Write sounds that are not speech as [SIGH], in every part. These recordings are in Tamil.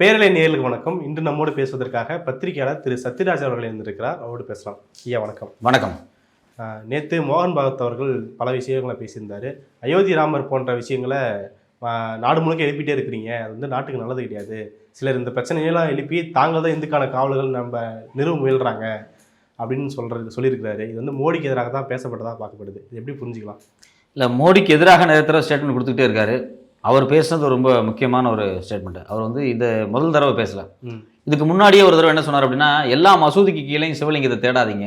பேரலை நேர்களுக்கு வணக்கம். இன்று நம்மோடு பேசுவதற்காக பத்திரிகையாளர் திரு சத்யராஜ் அவர்கள் இருந்திருக்கிறார் அவரோடு பேசலாம். ஐயா வணக்கம். வணக்கம். நேத்து மோகன் பகவத் அவர்கள் பல விஷயங்களை பேசியிருந்தாரு. அயோத்தி ராமர் போன்ற விஷயங்களை நாடு முழுக்க எழுப்பிட்டே இருக்கிறீங்க. அது வந்து நாட்டுக்கு நல்லது கிடையாது. சிலர் இந்த பிரச்சனையெல்லாம் எழுப்பி தாங்கள் தான் இந்துக்கான காவலர்கள் நம்ம நிறுவ முயல்றாங்க அப்படின்னு சொல்றது சொல்லியிருக்கிறாரு. இது வந்து மோடிக்கு எதிராக தான் பேசப்பட்டதாக பார்க்கப்படுது. இது எப்படி புரிஞ்சுக்கலாம்? இல்லை மோடிக்கு எதிராக நிறைய தடவை ஸ்டேட்மெண்ட் கொடுத்துக்கிட்டே இருக்காரு. அவர் பேசுனது ரொம்ப முக்கியமான ஒரு ஸ்டேட்மெண்ட் அவர் வந்து இதை முதல் தடவை பேசல. இதுக்கு முன்னாடியே ஒரு தடவை என்ன சொன்னார் அப்படின்னா எல்லா மசூதிக்கு கீழேயும் சிவலிங்கத்தை தேடாதீங்க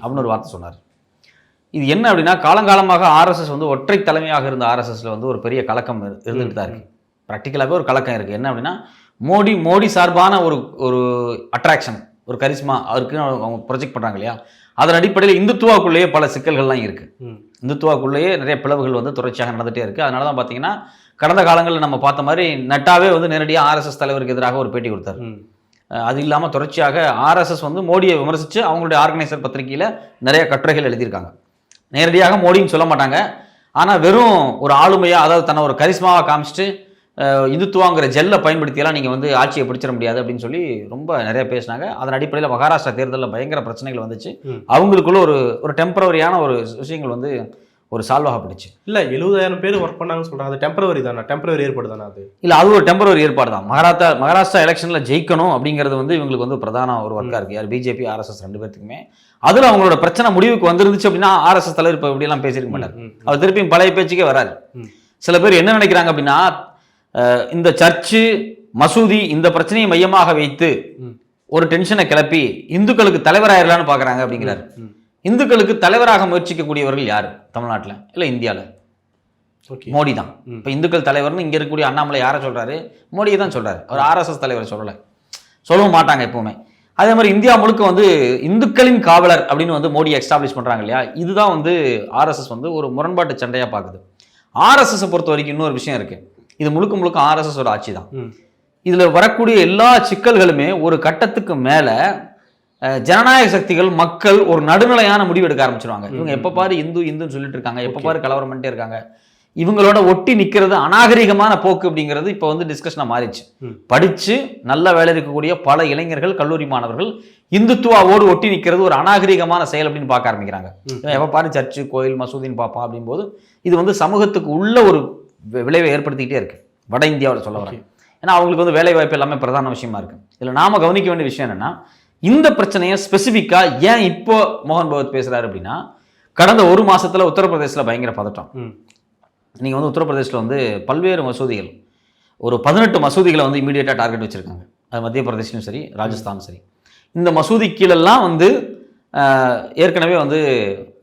அப்படின்னு ஒரு வார்த்தை சொன்னார். இது என்ன அப்படின்னா காலங்காலமாக ஆர்எஸ்எஸ் வந்து ஒற்றை தலைமையாக இருந்த ஆர்எஸ்எஸ்ல வந்து ஒரு பெரிய கலக்கம் இரு- இருந்துட்டு தான் இருக்கு. ப்ராக்டிக்கலாகவே ஒரு கலக்கம் இருக்கு. என்ன அப்படின்னா மோடி மோடி சார்பான ஒரு ஒரு அட்ராக்ஷன் ஒரு கரிஸ்மா அவருக்கு அவங்க ப்ரொஜெக்ட் பண்றாங்க இல்லையா? அதன் அடிப்படையில் இந்துத்துவாக்குள்ளேயே பல சிக்கல்கள்லாம் இருக்கு. இந்துத்துவாக்குள்ளேயே நிறைய பிளவுகள் வந்து தொடர்ச்சியாக நடந்துகிட்டே இருக்குது அதனால தான் பார்த்தீங்கன்னா கடந்த காலங்களில் நம்ம பார்த்த மாதிரி நட்டாவே வந்து நேரடியாக ஆர்எஸ்எஸ் தலைவருக்கு எதிராக ஒரு பேட்டி கொடுத்தாரு. அது இல்லாமல் தொடர்ச்சியாக ஆர்எஸ்எஸ் வந்து மோடியை விமர்சித்து அவங்களுடைய ஆர்கனைசர் பத்திரிகையில் நிறைய கட்டுரைகள் எழுதியிருக்காங்க. நேரடியாக மோடின்னு சொல்ல மாட்டாங்க. ஆனால் வெறும் ஒரு ஆளுமையாக அதாவது தன்னை ஒரு கரிஸ்மாவாக காமிச்சிட்டு இந்துத்துவாங்கிற ஜெல்லை பயன்படுத்தியெல்லாம் நீங்கள் வந்து ஆட்சியை பிடிச்சிட முடியாது அப்படின்னு சொல்லி ரொம்ப நிறைய பேசினாங்க. அதன் அடிப்படையில் மகாராஷ்டிரா தேர்தலில் பயங்கர பிரச்சனைகள் வந்துச்சு. அவங்களுக்குள்ள ஒரு ஒரு டெம்பரவரியான ஒரு விஷயங்கள் வந்து ஒரு சால்வ் ஆகப்பட்டுச்சு. இல்ல எழுபதாயிரம் பேர் ஒர்க் பண்ணாங்கன்னு சொல்றாங்க. அது டெம்பரவரி தானே? டெம்பரவரி ஏற்பாடு தானே அது? இல்ல அது ஒரு டெம்பரரி ஏற்பாடு தான். மகாராஷ்டிரா மகாராஷ்டிரா எலெக்ஷன்ல ஜெயிக்கணும் அப்படிங்கிறது வந்து இவங்களுக்கு வந்து பிரதான ஒரு ஒர்க்கா இருக்கு. யார்? பிஜேபி ஆர்எஸ்எஸ் ரெண்டு பேர்த்துக்குமே அதுல அவங்களோட பிரச்சனை முடிவுக்கு வந்துருந்துச்சு அப்படின்னா ஆர்எஸ்எஸ் தலைவர் இப்ப இப்படி எல்லாம் பேசிருக்க மாட்டார். அவர் திருப்பியும் பழைய பேச்சுக்கே வராரு. ம். சில பேர் என்ன நினைக்கிறாங்க அப்படின்னா இந்த சர்ச்சு மசூதி இந்த பிரச்சனையை மையமாக வைத்து. ஒரு டென்ஷனை கிளப்பி இந்துக்களுக்கு தலைவராயிரலான்னு பாக்குறாங்க அப்படிங்கிறாரு. இந்துக்களுக்கு தலைவராக முயற்சிக்கக்கூடியவர்கள் யாரு? தமிழ்நாட்டுல. இல்ல இந்தியால. ஓகே. மோடி தான். இப்போ இந்துக்கள் தலைவர்னு இங்க இருக்கக்கூடிய அண்ணாமலை யாரை சொல்றாரு? மோடியை தான் சொல்றாரு. அவர் ஆர்எஸ்எஸ் தலைவரை சொல்லலை. சொல்லவும் மாட்டாங்க எப்பவுமே. அதே மாதிரி இந்தியா முழுக்க வந்து இந்துக்களின் காவலர் அப்படின்னு வந்து மோடி எஸ்டாப்ளிஷ் பண்றாங்க இல்லையா? இதுதான் வந்து ஆர்எஸ்எஸ் வந்து ஒரு முரண்பாட்டு சண்டையா பார்க்குது ஆர்எஸ்எஸ் பொறுத்த வரைக்கும் இன்னொரு விஷயம் இருக்கு. இது முழுக்க முழுக்க ஆர்எஸ்எஸ் ஒரு ஆட்சி தான். இதுல வரக்கூடிய எல்லா சிக்கல்களுமே ஒரு கட்டத்துக்கு மேல ஜனநாயக சக்திகள் மக்கள் ஒரு நடுநிலையான முடிவு எடுக்க ஆரம்பிச்சிருவாங்க. இவங்க எப்ப பாரு இந்து இந்துன்னு சொல்லிட்டு இருக்காங்க. எப்ப. பாரு கலவரம் பண்ணிட்டே இருக்காங்க. இவங்களோட ஒட்டி நிக்கிறது அநாகரிகமான போக்கு அப்படிங்கிறது இப்போ வந்து டிஸ்கஷனா மாறிச்சு. படிச்சு நல்ல வேலை இருக்கக்கூடிய பல இளைஞர்கள் கல்லூரி மாணவர்கள் இந்துத்துவாவோடு ஒட்டி நிக்கிறது ஒரு அநாகரிகமான செயல் அப்படின்னு பார்க்க ஆரம்பிக்கிறாங்க. எப்ப பாரு சர்ச்சு கோயில் மசூதின்னு பார்ப்பான் அப்படிங்கும்போது இது வந்து சமூகத்துக்கு உள்ள ஒரு விளைவை ஏற்படுத்திக்கிட்டே இருக்கு. வட இந்தியாவில் சொல்ல வரேன். ஏன்னா அவங்களுக்கு வந்து வேலை வாய்ப்பு எல்லாமே பிரதான விஷயமா இருக்கு. இதுல நாம கவனிக்க வேண்டிய விஷயம் என்னன்னா இந்த பிரச்சனையை ஸ்பெசிஃபிக்கா ஏன் இப்போ மோகன் பகவத் பேசுறாரு அப்படின்னா கடந்த ஒரு மாசத்துல உத்தரப்பிரதேசல பயங்கர பதட்டம். ம். நீங்க வந்து உத்தரப்பிரதேசல வந்து பல்வேறு மசூதிகள் ஒரு பதினெட்டு மசூதிகளை வந்து இமீடியட்டாக டார்கெட் வச்சிருக்காங்க. அது மத்திய பிரதேசலும் சரி ராஜஸ்தானும் சரி. இந்த மசூதி கீழெல்லாம் வந்து ஏற்கனவே வந்து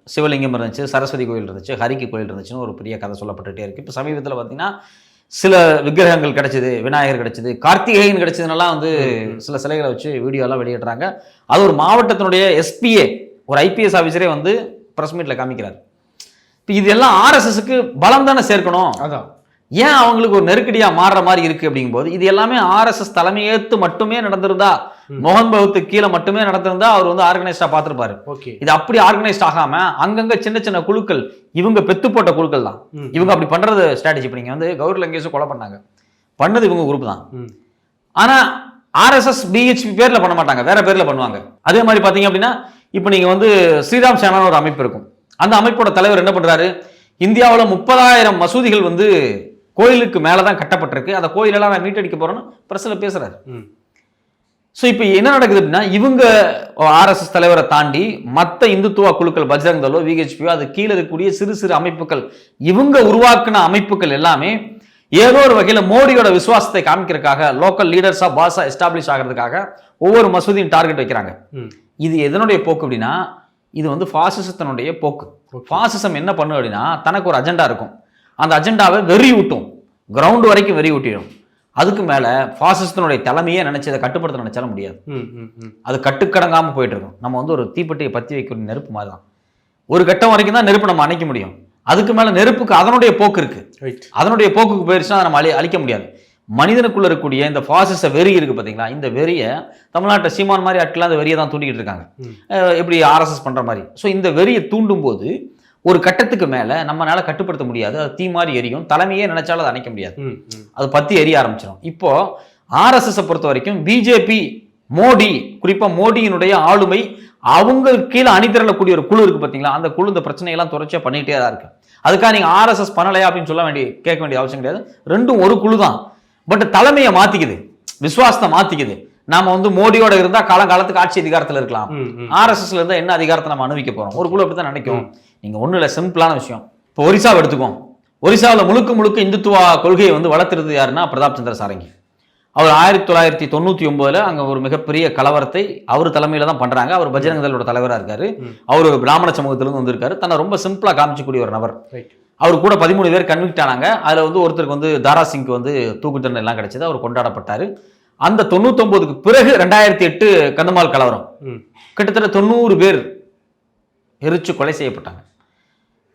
சிவலிங்கம் இருந்துச்சு சரஸ்வதி கோயில் இருந்துச்சு ஹரிக்கு கோயில் இருந்துச்சுன்னு ஒரு பெரிய கதை சொல்லப்பட்டுட்டே இருக்கு. இப்போ சமீபத்தில் பார்த்தீங்கன்னா சில விக்கிரகங்கள் கிடைச்சது விநாயகர் கிடைச்சது கார்த்திகேயன் கிடைச்சதுனெல்லாம் வந்து சில சிலைகளை வச்சு வீடியோ எல்லாம் வெளியிடுறாங்க. அது ஒரு மாவட்டத்தினுடைய எஸ்பிஏ ஒரு ஐபிஎஸ் ஆஃபீஸரே வந்து ப்ரெஸ் மீட்டில் காமிக்கிறார். இப்போ இது எல்லாம் ஆர்எஸ்எஸ்க்கு பலம் தானே சேர்க்கணும்? அதான். ஏன் அவங்களுக்கு ஒரு நெருக்கடியா மாறுற மாதிரி இருக்கு அப்படிங்கும்போது இது எல்லாமே ஆர்எஸ்எஸ் தலைமையேத்து மட்டுமே நடந்திருந்தா. மோகன் பகவத்து கீழே மட்டுமே நடந்திருந்தா அவர் வந்து ஆர்கனைஸ்டா பார்த்திருப்பாரு. இது அப்படி ஆர்கனைஸ்ட் ஆகாம அங்கங்க சின்ன சின்ன குழுக்கள் இவங்க பெத்து போட்ட குழுக்கள் தான். இவங்க அப்படி பண்றது ஸ்ட்ராட்டஜி இப்போ நீங்க வந்து கௌரி லங்கேஷும் கொலை பண்ணாங்க. பண்ணது இவங்க குரூப் தான். ஆனா ஆர்எஸ்எஸ் பிஹெச்பி பேர்ல பண்ண மாட்டாங்க. வேற பேர்ல பண்ணுவாங்க. அதே மாதிரி பாத்தீங்க அப்படின்னா இப்போ நீங்க வந்து ஸ்ரீராம் சேனான்னு ஒரு அமைப்பு இருக்கும். அந்த அமைப்போட தலைவர் என்ன பண்றாரு? இந்தியாவுல முப்பதாயிரம் மசூதிகள் வந்து கோயிலுக்கு மேல தான் கட்டப்பட்டிருக்கு. அந்த கோயிலெல்லாம் நான் மீட்டடிக்க போறேன்னு பிரஸ்ல பேசுறாரு. ம். ஸோ இப்போ என்ன நடக்குது அப்படின்னா இவங்க ஆர்எஸ்எஸ் தலைவரை தாண்டி மற்ற இந்துத்துவ குழுக்கள் பஜ்ரங் தளோ விஹெச்பியோ அது கீழே இருக்கக்கூடிய சிறு சிறு அமைப்புகள் இவங்க உருவாக்குன அமைப்புகள் எல்லாமே ஏதோ ஒரு வகையில மோடியோட விசுவாசத்தை காமிக்கிறதுக்காக லோக்கல் லீடர்ஸா பாஸா எஸ்டாப்ளிஷ் ஆகிறதுக்காக ஒவ்வொரு மசூதியும் டார்கெட் வைக்கிறாங்க. இது எதனுடைய போக்கு அப்படின்னா இது வந்து பாசிசத்தினுடைய போக்கு. Okay. பாசிசம் என்ன பண்ணும் அப்படின்னா தனக்கு ஒரு அஜெண்டா இருக்கும். அந்த அஜெண்டாவை வெறி ஊட்டும் கிரவுண்ட் வரைக்கும் வெறி ஊட்டிடும் அதுக்கு மேல பாசிசத்தினுடைய தலைமையே நினைச்சு அதை கட்டுப்படுத்த நினைச்சாலும் முடியாது. அது கட்டுக்கடங்காம போயிட்டு இருக்கும். நம்ம வந்து ஒரு தீப்பெட்டியை பத்தி வைக்கக்கூடிய நெருப்பு மாதிரி தான் ஒரு கட்டம் வரைக்கும் தான் நெருப்பு நம்ம அணைக்க முடியும். அதுக்கு மேல நெருப்புக்கு அதனுடைய போக்கு இருக்கு. அதனுடைய போக்குக்கு போயிருச்சுன்னா அதை நம்ம அழி அழிக்க முடியாது. மனிதனுக்குள்ள இருக்கக்கூடிய இந்த பாசிச வெறி இருக்கு பாத்தீங்களா? இந்த வெறியை தமிழ்நாட்டில் சீமான் மாதிரி ஆட்கள் அந்த வெறியை தான் தூண்டிக்கிட்டு இருக்காங்க. எப்படி ஆர்எஸ்எஸ் பண்ற மாதிரி. ஸோ இந்த வெறியை தூண்டும் போது ஒரு கட்டத்துக்கு மேல நம்மளால கட்டுப்படுத்த முடியாது. அது தீ மாதிரி எரியும். தலைமையே நினைச்சாலும் அதை அணைக்க முடியாது. அது பத்தி எரிய ஆரம்பிச்சிடும் இப்போ ஆர்எஸ்எஸ் பொறுத்த வரைக்கும் பிஜேபி மோடி குறிப்பா மோடியினுடைய ஆளுமை அவங்க கீழே அணிதிரளக்கூடிய ஒரு குழு இருக்கு பாத்தீங்களா? அந்த குழு இந்த பிரச்சனையெல்லாம் தொடர்ச்சியா பண்ணிட்டே தான் இருக்கு. அதுக்காக நீங்க ஆர்எஸ்எஸ் பண்ணலையா அப்படின்னு சொல்ல வேண்டிய கேட்க வேண்டிய அவசியம் கிடையாது. ரெண்டும் ஒரு குழு தான். பட் தலைமையை மாத்திக்குது. விசுவாசத்தை மாத்திக்குது. நாம வந்து மோடியோட இருந்தா காலங்காலத்துக்கு ஆட்சி அதிகாரத்துல இருக்கலாம். ஆர்எஸ்எஸ்ல இருந்தா என்ன அதிகாரத்தை நம்ம அனுபவிக்க போறோம்? ஒரு குழு அப்படித்தான் நினைக்கும். நீங்க ஒண்ணும் இல்ல சிம்பிளான விஷயம். இப்போ ஒரிசாவை எடுத்துக்கோம் ஒரிசாவில் முழுக்க முழுக்க இந்துத்துவா கொள்கையை வந்து வளர்த்துறது யாருன்னா பிரதாப் சந்திர சாரங்கி. அவர் ஆயிரத்தி தொள்ளாயிரத்தி தொண்ணூத்தி ஒன்பதுல அங்க ஒரு மிகப்பெரிய கலவரத்தை அவர் தலைமையில தான் பண்றாங்க. அவர் பஜரங்க தளோட தலைவரா இருக்காரு. அவர் பிராமண சமூகத்திலிருந்து வந்திருக்காரு. தன்னை ரொம்ப சிம்பிளா காமிச்சக்கூடிய ஒரு நபர். அவர் கூட பதிமூணு பேர் கன்விக்ட் ஆனாங்க. அதுல வந்து ஒருத்தருக்கு வந்து தாரா சிங்க்கு வந்து தூக்கு தண்டனை எல்லாம் கிடைச்சது. அவர் கொண்டாடப்பட்டாரு. அந்த தொண்ணூத்தொன்பதுக்கு பிறகு ரெண்டாயிரத்தி எட்டு கந்தமால் கலவரம். கிட்டத்தட்ட தொண்ணூறு பேர் எரிச்சு கொலை செய்யப்பட்டாங்க.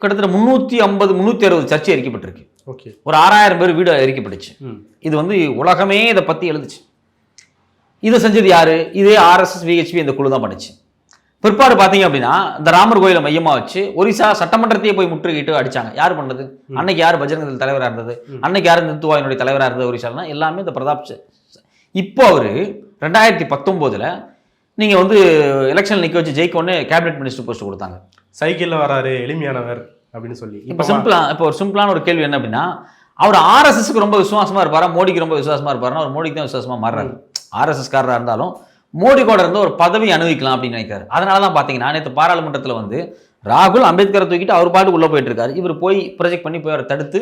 கிட்டத்தட்ட முந்நூற்றி ஐம்பது முந்நூற்றி அறுபது சர்ச்சை எரிக்கப்பட்டிருக்கு. ஓகே. ஒரு ஆறாயிரம் பேர் வீடு எரிக்கப்பட்டுச்சு. இது வந்து உலகமே இதை பற்றி எழுதுச்சு. இதை செஞ்சது யாரு? இதே ஆர்எஸ்எஸ் விஹெச்பி இந்த குழு தான் பண்ணுச்சு. பிற்பாடு பார்த்தீங்க அப்படின்னா இந்த ராமர் கோயிலை மையமா வச்சு ஒரிசா சட்டமன்றத்தையே போய் முற்றுகையிட்டு அடிச்சாங்க. யார் பண்ணது? அன்னைக்கு யார் பஜரங்க தலைவராக இருந்தது? அன்னைக்கு யார் நித்துவாயினுடைய தலைவராக இருந்தது ஒரிசாலனா எல்லாமே இந்த பிரதாப் இப்போ அவர் ரெண்டாயிரத்தி பத்தொம்போதுல நீங்க வந்து எலெக்ஷன் நிக்க வச்சு ஜெயிக்க உடனே கேபினெட் மினிஸ்டர் போஸ்ட் கொடுத்தாங்க. சைக்கிளில் வராரு எளிமையானவர் அப்படின்னு சொல்லி. இப்போ சிம்பிளா இப்போ ஒரு சிம்பிளான ஒரு கேள்வி என்ன அப்படின்னா அவர் ஆர்எஸ்எஸ்க்கு ரொம்ப விசுவாசமா இருப்பாரா? மோடிக்கு ரொம்ப விசுவாசமா இருப்பாருன்னா அவர் மோடிக்கு தான் விசுவாசமா மாறுறாரு. ஆர்எஸ்எஸ் காரராக இருந்தாலும் மோடி கூட இருந்து ஒரு பதவி அனுபவிக்கலாம் அப்படின்னு நினைக்கிறாரு. அதனால தான் பார்த்தீங்கன்னா நேற்று பாராளுமன்றத்தில் வந்து ராகுல் அம்பேத்கரை தூக்கிட்டு அவர் பாட்டுக்கு உள்ளே போயிட்டு இருக்காரு. இவர் போய் ப்ரொஜெக்ட் பண்ணி போய் அவரை தடுத்து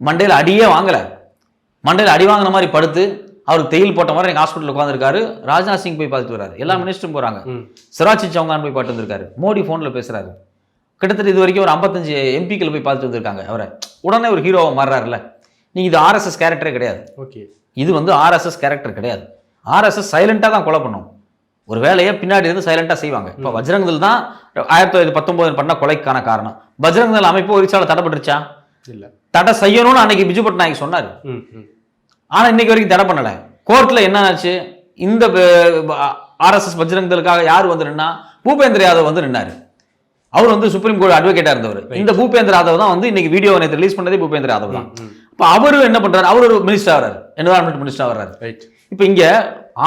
மண்டையில் அடியே வாங்கலை. மண்டையில் அடி வாங்கின மாதிரி படுத்து அவருக்கு தேயில் போட்ட மாதிரி எங்கள் ஹாஸ்பிட்டல் உட்காந்துருக்காரு ராஜ்நாத் சிங் போய் பார்த்துட்டு வராரு எல்லா மினிஸ்டரும் போறாங்க. ம். சிராஜ் சௌகான் போய் பார்த்து வந்திருக்காரு. மோடி ஃபோனில் பேசுறாரு. கிட்டத்தட்ட இது வரைக்கும் ஒரு ஐம்பத்தஞ்சு எம்பிக்கள் போய் பார்த்துட்டு வந்திருக்காங்க. அவரை. உடனே ஒரு ஹீரோவை மாறுறாருல நீங்க இது ஆர்எஸ்எஸ் கேரக்டரே கிடையாது. ஓகே. இது வந்து ஆர்எஸ்எஸ் கேரக்டர் கிடையாது. ஆர்எஸ்எஸ் சைலண்டாக தான் கொலை பண்ணும். ஒரு வேலையை பின்னாடி இருந்து சைலண்டாக செய்வாங்க. இப்போ பஜ்ரங்கதல் தான் ஆயிரத்தி தொள்ளாயிரத்தி பத்தொன்பது பண்ண கொலைக்கான காரணம். பஜ்ரங்கதல் அமைப்பு ஒரிசால தடைப்பட்டுருச்சா? இல்ல. தடை செய்யணும்னு அன்னைக்கு பிஜு பட்நாயக் சொன்னார். ம் ம் ஆனா இன்னைக்கு வரைக்கும் தடை பண்ணல. கோர்ட்ல என்ன ஆச்சு? இந்த ஆர்எஸ்எஸ் பஜ்ரங்கதலுக்காக யார் வந்து நின்னா பூபேந்திர யாதவ் வந்து நின்னாரு. அவர் வந்து சுப்ரீம் கோர்ட் அட்வொகேட்டா இருந்தவர். இந்த பூபேந்திர யாதவ் தான் வந்து இன்னைக்கு வீடியோ நேற்று ரிலீஸ் பண்ணதே பூபேந்திர யாதவ் தான். இப்போ அவரு என்ன பண்றாரு? அவர் ஒரு மினிஸ்டர் வர்றாரு. என்வரான்மெண்ட் மினிஸ்டர் ரைட் இப்போ இங்க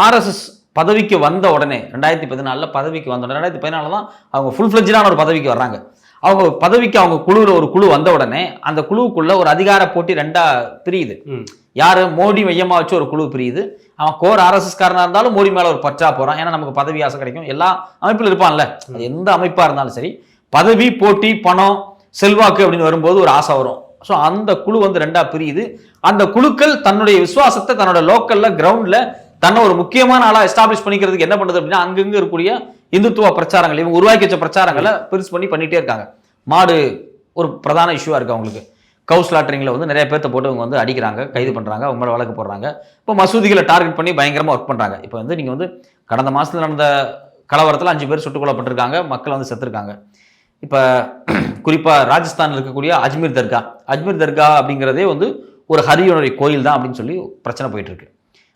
ஆர்எஸ்எஸ் பதவிக்கு வந்த உடனே ரெண்டாயிரத்தி பதினாலில் பதவிக்கு வந்த உடனே ரெண்டாயிரத்தி பதினாலில் தான் அவங்க ஃபுல் ஃப்ளெஜ்டான ஒரு பதவிக்கு வர்றாங்க. அவங்க பதவிக்கு அவங்க குழுவில் ஒரு குழு வந்த உடனே அந்த குழுவுக்குள்ள ஒரு அதிகார போட்டி ரெண்டா பிரியுது. யாரு? மோடி மையமா வச்சு ஒரு குழு பிரியுது. அவன் கோர் ஆர்எஸ்எஸ் காரனா இருந்தாலும் மோடி மேல ஒரு பற்றா போறான். ஏன்னா நமக்கு பதவி ஆசை கிடைக்கும். எல்லா அமைப்பில் இருப்பான்ல. அது எந்த அமைப்பா இருந்தாலும் சரி பதவி போட்டி பணம் செல்வாக்கு அப்படின்னு வரும்போது ஒரு ஆசை வரும். ஸோ அந்த குழு வந்து ரெண்டா பிரியுது. அந்த குழுக்கள் தன்னுடைய விசுவாசத்தை தன்னோட லோக்கல்ல கிரவுண்ட்ல தன்னை ஒரு முக்கியமான ஆளா எஸ்டாப்ளிஷ் பண்ணிக்கிறதுக்கு என்ன பண்ணுது அப்படின்னா அங்கங்க இருக்கக்கூடிய இந்துத்துவ பிரச்சாரங்கள் இவங்க உருவாக்கி வச்ச பிரச்சாரங்களை பெருசு பண்ணி பண்ணிட்டே இருக்காங்க. மாடு ஒரு பிரதான இஷ்யூவா இருக்கு அவங்களுக்கு. கவுஸ் லாட்டரிங்கில் வந்து நிறைய பேர்த்த போட்டு அவங்க வந்து அடிக்கிறாங்க கைது பண்ணுறாங்க அவங்க மேலே வழக்கு போடுறாங்க. இப்போ மசூதிகளை டார்கெட் பண்ணி பயங்கரமாக ஒர்க் பண்ணுறாங்க இப்போ வந்து நீங்கள் வந்து கடந்த மாதத்தில் நடந்த கலவரத்தில் அஞ்சு பேர் சுட்டுக் கொல்லப்பட்டிருக்காங்க மக்கள் வந்து செத்துருக்காங்க. இப்போ [CLEARS THROAT] குறிப்பாக ராஜஸ்தானில் இருக்கக்கூடிய அஜ்மீர் தர்கா. அஜ்மீர் தர்கா அப்படிங்கிறதே வந்து ஒரு ஹரியோனுடைய கோயில் தான் அப்படின்னு சொல்லி பிரச்சனை போயிட்டு இருக்கு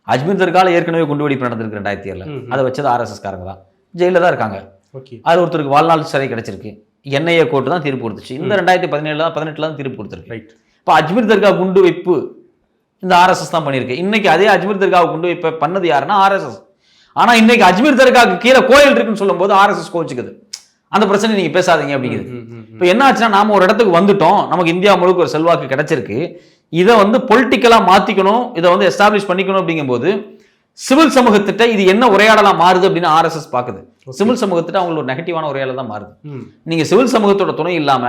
அஜ்மீர் தர்காவில் ஏற்கனவே குண்டுவெடிப்பு நடந்திருக்கு ரெண்டாயிரத்தி ஏழில். அதை வச்சது ஆர்எஸ்எஸ் காரங்க தான். ஜெயிலில் தான் இருக்காங்க. ஓகே. அது ஒருத்தருக்கு வாழ்நாள் சிறை கிடைச்சிருக்கு. என்ஐஏ கோர்ட்டு தான் தீர்ப்பு கொடுத்துச்சு. இந்த ரெண்டாயிரத்தி பதினேழு தான் பதினெட்டில் தான் தீர்ப்பு கொடுத்துருக்கு. ரைட் இப்போ அஜ்மீர் தர்கா குண்டு வைப்பு இந்த ஆர்எஸ்எஸ் தான் பண்ணியிருக்கு. இன்னைக்கு அதே அஜ்மீர் தர்காவை குண்டு வைப்ப பண்ணது யாருன்னா ஆர்எஸ்எஸ். ஆனா இன்னைக்கு அஜ்மீர் தர்காவுக்கு கீழே கோயில் இருக்குன்னு சொல்லும்போது ஆர்எஸ்எஸ் கோச்சுக்குது அந்த பிரச்சனை நீங்க பேசாதீங்க அப்படிங்குது. இப்போ என்ன ஆச்சுன்னா நாம ஒரு இடத்துக்கு வந்துட்டோம். நமக்கு இந்தியா முழுக்க ஒரு செல்வாக்கு கிடைச்சிருக்கு. இதை வந்து பொலிட்டிக்கலா மாத்திக்கணும் இதை வந்து எஸ்டாப்ளிஷ் பண்ணிக்கணும் அப்படிங்கும்போது சிவில் சமூகத்திட்ட இது என்ன உரையாடலா மாறுது அப்படின்னு ஆர்எஸ்எஸ் பாக்குது. சிவில் சமூகத்திட்ட அவங்களுக்கு ஒரு நெகட்டிவான உரையாடல் தான் மாறுது. ம். நீங்க சிவில் சமூகத்தோட துணை இல்லாம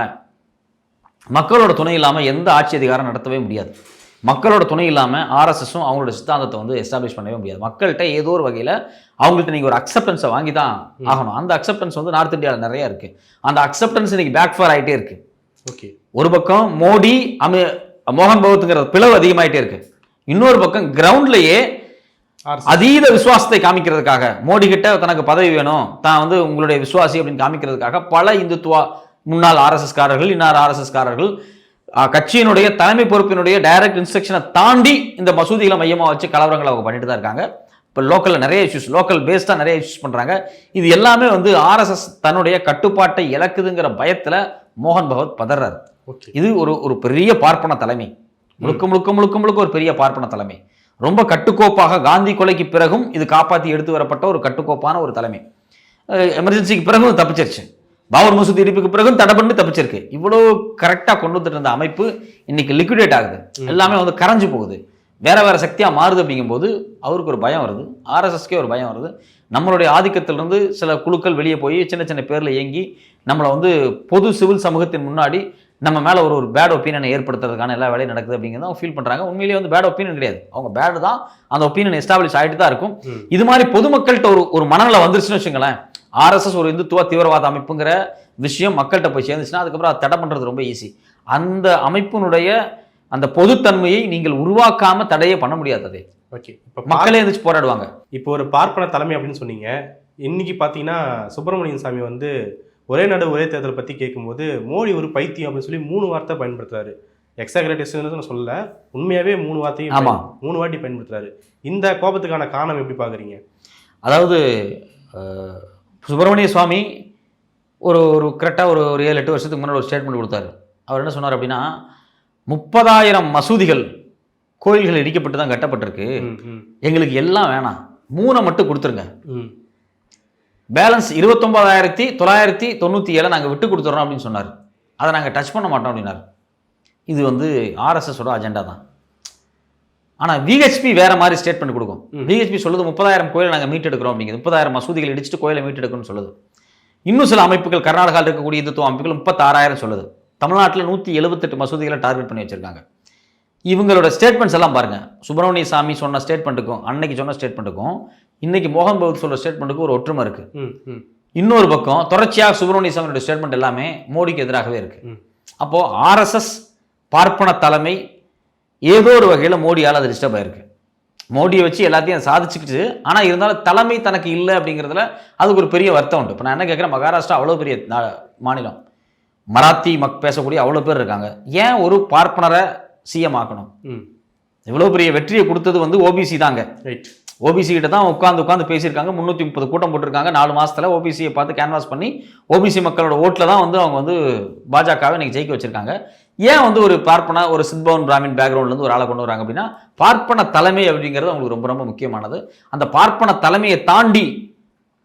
மக்களோட துணை இல்லாம எந்த ஆட்சி அதிகாரம் நடத்தவே முடியாது. மக்களோட துணை இல்லாம ஆர்எஸ்எஸும் அவங்களோட சித்தாந்தத்தை வந்து எஸ்டாப்ளிஷ் பண்ணவே முடியாது. மக்கள்கிட்ட ஏதோ ஒரு வகையில அவங்கள்ட்ட நீங்க ஒரு அக்செப்டன்ஸை வாங்கி தான் ஆகணும். அந்த அக்செப்டன்ஸ் வந்து நார்த் இந்தியாவில் நிறைய இருக்கு. அந்த அக்செப்டன்ஸ் இன்னைக்கு பேக் ஃபயர் ஆயிட்டே இருக்கு. ஓகே ஒரு பக்கம் மோடி அமி மோகன் பகவத்துங்கிற பிளவு அதிகமாயிட்டே இருக்கு. இன்னொரு பக்கம் கிரவுண்ட்லயே அதீத விசுவாசத்தை காமிக்கிறதுக்காக. மோடி கிட்ட தனக்கு பதவி வேணும். தான் வந்து உங்களுடைய விசுவாசி அப்படின்னு காமிக்கிறதுக்காக பல இந்துத்துவா முன்னாள் ஆர்எஸ்எஸ் காரர்கள் இன்னார் ஆர்எஸ்எஸ் காரர்கள் கட்சியினுடைய தலைமை பொறுப்பினுடைய டைரக்ட் இன்ஸ்ட்ரக்ஷனை தாண்டி இந்த மசூதிகளை மையமா வச்சு கலவரங்களை அவங்க பண்ணிட்டு தான் இருக்காங்க. இப்போ லோக்கலில் நிறைய இஷ்யூஸ் லோக்கல் பேஸ்டாக நிறைய இஷ்யூஸ் பண்ணுறாங்க இது எல்லாமே வந்து ஆர்எஸ்எஸ் தன்னுடைய கட்டுப்பாட்டை இழக்குதுங்கிற பயத்தில் மோகன் பகவத் பதறாரு. இது ஒரு ஒரு பெரிய பார்ப்பன தலைமை. முழுக்க முழுக்க முழுக்க முழுக்க ஒரு பெரிய பார்ப்பன தலைமை. ரொம்ப கட்டுக்கோப்பாக காந்தி கொலைக்கு பிறகும் இது காப்பாற்றி எடுத்து வரப்பட்ட ஒரு கட்டுக்கோப்பான ஒரு தலைமை. எமர்ஜென்சிக்கு பிறகும் தப்பிச்சிருச்சு. பாபர் மசூதி இடிப்புக்கு பிறகும் தடை பண்ணி தப்பிச்சிருக்கு. இவ்வளோ கரெக்டாக கொண்டு வந்துட்டு இருந்த அமைப்பு இன்னைக்கு லிக்விடேட் ஆகுது. எல்லாமே வந்து கரைஞ்சு போகுது. வேற வேற சக்தியாக மாறுது அப்படிங்கும்போது அவருக்கு ஒரு பயம் வருது. ஆர்எஸ்எஸ்க்கே ஒரு பயம் வருது. நம்மளுடைய ஆதிக்கத்திலிருந்து சில குழுக்கள் வெளியே போய் சின்ன சின்ன பேரில் இயங்கி நம்மளை வந்து பொது சிவில் சமூகத்தின் முன்னாடி நம்ம மேலே ஒரு ஒரு பேட் ஒப்பீனியனை ஏற்படுத்துறதுக்கான எல்லா வேலையும் நடக்குது அப்படிங்கிறத அவங்க ஃபீல் பண்ணுறாங்க உண்மையிலேயே வந்து பேட் ஒப்பீனியன் கிடையாது. அவங்க பேடு தான் அந்த ஒப்பீனியன் எஸ்டாப்ளிஷ் ஆகிட்டு தான் இருக்கும். இது மாதிரி பொதுமக்கள்கிட்ட ஒரு ஒரு மனநிலை வந்துருச்சுன்னு வச்சுங்களேன். ஆர்எஸ்எஸ் ஒரு இந்துத்துவ தீவிரவாத அமைப்புங்கிற விஷயம் மக்கள்கிட்ட போய் சேர்ந்துச்சுன்னா அதுக்கப்புறம் அதை தடை பண்ணுறது ரொம்ப ஈஸி அந்த அமைப்பினுடைய அந்த பொதுத்தன்மையை நீங்கள் உருவாக்காம தடையே பண்ண முடியாது அதை. ஓகே இப்போ மக்களே எந்திரிச்சு போராடுவாங்க. இப்போ ஒரு பார்ப்பன தலைமை அப்படின்னு சொன்னீங்க. இன்னைக்கு பார்த்தீங்கன்னா சுப்பிரமணியன் சாமி வந்து ஒரே நாடு ஒரே தேர்தலை பற்றி கேட்கும்போது மோடி ஒரு பைத்தியம் அப்படின்னு சொல்லி மூணு வார்த்தை பயன்படுத்துறாரு. எக்ஸாகிரேட்டஸ்ன்னு நான் சொல்லல. உண்மையாவே மூணு வார்த்தையும் ஆமா. பயன்- மூணு வாட்டி பயன்படுத்துறாரு. இந்த கோபத்துக்கான காரணம் எப்படி பார்க்குறீங்க? அதாவது சுப்பிரமணிய சுவாமி ஒரு ஒரு கரெக்டாக ஒரு ஒரு ஏழு எட்டு வருஷத்துக்கு முன்னாடி ஒரு ஸ்டேட்மெண்ட் கொடுத்தாரு. அவர் என்ன சொன்னார் அப்படின்னா முப்பதாயிரம் மசூதிகள் கோயில்கள் இடிக்கப்பட்டு தான் கட்டப்பட்டிருக்கு எங்களுக்கு எல்லாம் வேணாம். மூணை மட்டும் கொடுத்துருங்க. பேலன்ஸ் இருபத்தொம்பதாயிரத்தி தொள்ளாயிரத்தி தொண்ணூற்றி ஏழை நாங்கள் விட்டு கொடுத்துட்றோம் அப்படின்னு சொன்னார். அதை நாங்கள் டச் பண்ண மாட்டோம் அப்படின்னாரு. இது வந்து ஆர்எஸ்எஸோட அஜெண்டா தான். ஆனால் விஹெச்பி வேற மாதிரி ஸ்டேட்மெண்ட் கொடுக்கும். ம். விஹெச்பி சொல்லுது முப்பதாயிரம் கோயிலை நாங்கள் மீட்டெடுக்கிறோம் அப்படிங்கிறது முப்பதாயிரம் மசூதிகள் இடிச்சிட்டு கோயிலை மீட்டெடுக்கணும்னு சொல்லுது. இன்னும் சில அமைப்புகள் கர்நாடகாவில் இருக்கக்கூடிய இந்துத்துவ அமைப்புகள் முப்பத்தாறாயிரம் சொல்லுது. தமிழ்நாட்டில் நூற்றி எழுபத்தெட்டு மசூதிகளை டார்கெட் பண்ணி வச்சிருக்காங்க. இவங்களோட ஸ்டேட்மெண்ட்ஸ் எல்லாம் பாருங்க. சுப்பிரமணிய சாமி சொன்ன ஸ்டேட்மெண்ட்டுக்கும் அன்னைக்கு சொன்ன ஸ்டேட்மெண்ட்டுக்கும் இன்னைக்கு மோகன் பகவத் சொல்ற ஸ்டேட்மெண்ட்டுக்கும் ஒரு ஒற்றுமை இருக்கு. இன்னொரு பக்கம் தொடர்ச்சியாக சுப்பிரமணிய சாமியோட ஸ்டேட்மெண்ட் எல்லாமே மோடிக்கு எதிராகவே இருக்கு. அப்போ ஆர்எஸ்எஸ் பார்ப்பன தலைமை ஏதோ ஒரு வகையில் மோடியால் அது டிஸ்டர்ப் ஆயிருக்கு. மோடியை வச்சு எல்லாத்தையும் சாதிச்சுக்கிட்டு ஆனால் இருந்தாலும் தலைமை தனக்கு இல்லை அப்படிங்கிறதுல அதுக்கு ஒரு பெரிய வருத்தம் உண்டு. இப்போ நான் என்ன கேட்குறேன் மகாராஷ்டிரா அவ்வளோ பெரிய மாநிலம். மராத்தி மக் பேசக்கூடிய அவ்வளோ பேர் இருக்காங்க. ஏன் ஒரு பார்ப்பனரை சிஎம் ஆக்கணும்? இவ்வளோ பெரிய வெற்றியை கொடுத்தது வந்து ஓபிசி தாங்க. ரைட் ஓபிசி கிட்ட தான் உட்காந்து உட்காந்து பேசியிருக்காங்க. முந்நூற்றி முப்பது கூட்டம் போட்டிருக்காங்க. நாலு மாசத்துல ஓபிசியை பார்த்து கேன்வாஸ் பண்ணி ஓபிசி மக்களோட ஓட்டில் தான் வந்து அவங்க வந்து பாஜகவை இன்னைக்கு ஜெயிக்க வச்சிருக்காங்க. ஏன் வந்து ஒரு பார்ப்பன ஒரு சித்பவன் பிராமின் பேக்ரவுண்ட்லேருந்து ஒரு ஆளை கொண்டு வராங்க அப்படின்னா பார்ப்பன தலைமை அப்படிங்கிறது அவங்களுக்கு ரொம்ப ரொம்ப முக்கியமானது. அந்த பார்ப்பன தலைமையை தாண்டி